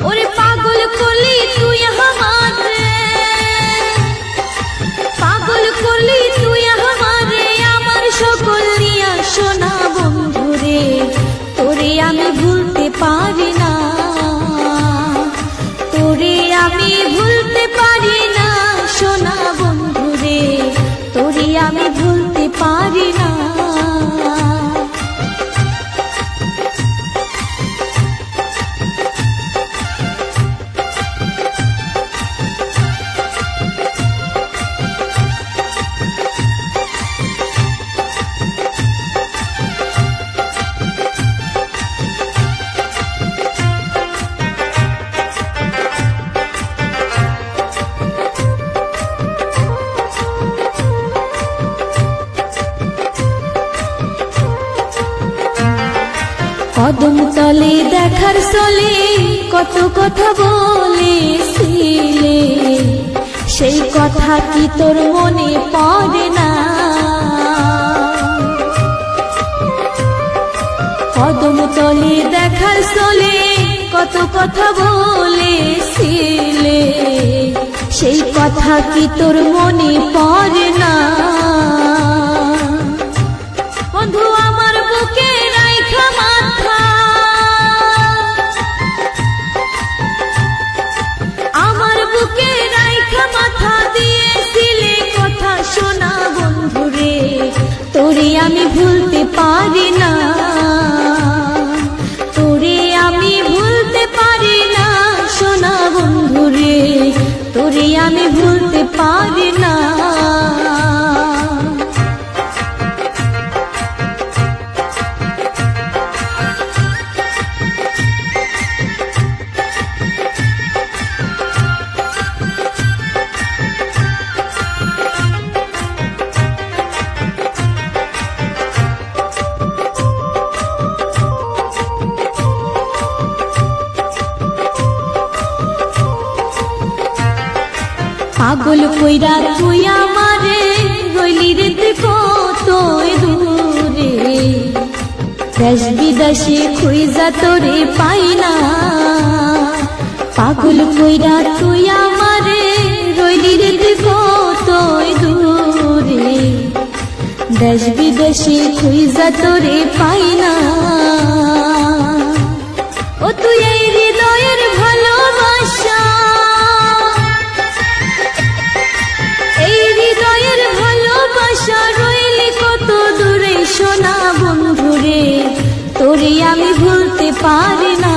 ওরে কদম তলে দেখার চলে, কত কথা বলেছিলে সেই কথা কি তোর মনে পড়ে না? কদম তলে দেখার চলে, কত কথা বলেছিলে সেই কথা কি তোর মনে পড়ে না? পাগল কইরা তুই আমারে রইলি রে তুই কত দূরে। দেশ বিদেশে খুঁজা তোরে পাই না। পাগল কইরা তুই আমারে রইলি রে তুই কত দূরে। দেশ বিদেশে খুঁজা তোরে পাই না। তোরে আমি ভুলতে পারি না।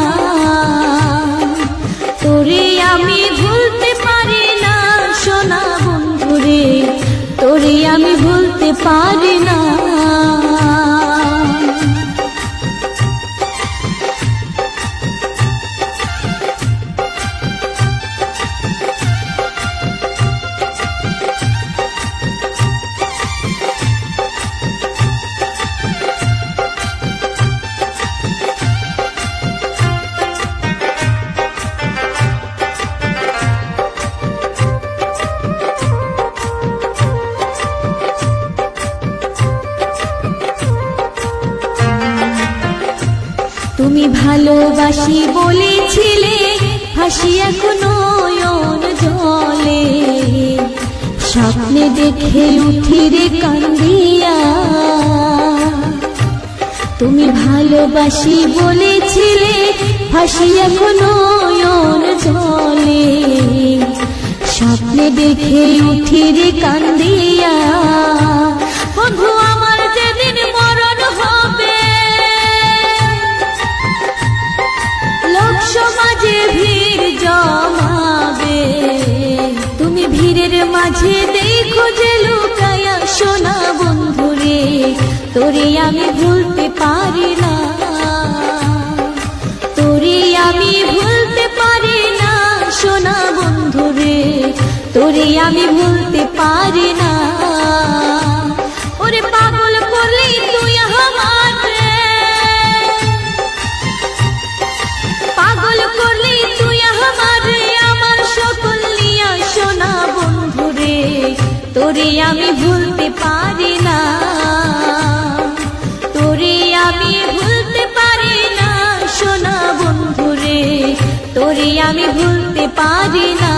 তোরে আমি ভুলতে পারি না, সোনা বন্ধুরে। তোরে আমি ভুলতে পারি না। তুমি ভালোবাসি বলেছিলে, হাসি এখনও নয়ন জলে। স্বপ্নে দেখে উঠি রে কান্দিয়া। তুমি ভালোবাসি বলেছিলে, হাসি এখনও নয়ন জলে। স্বপ্নে দেখে উঠি রে কান্দিয়া। তোরে আমি ভুলতে পারি না। তোরে আমি ভুলতে পারি না, সোনা বন্ধুরে তোরে আমি ভুলতে পারি না। ওরে পাগল করলি তুই পাগল তুই বন্ধুরে তোরে আমি ভুলতে পারি আমি ভুলতে পারি না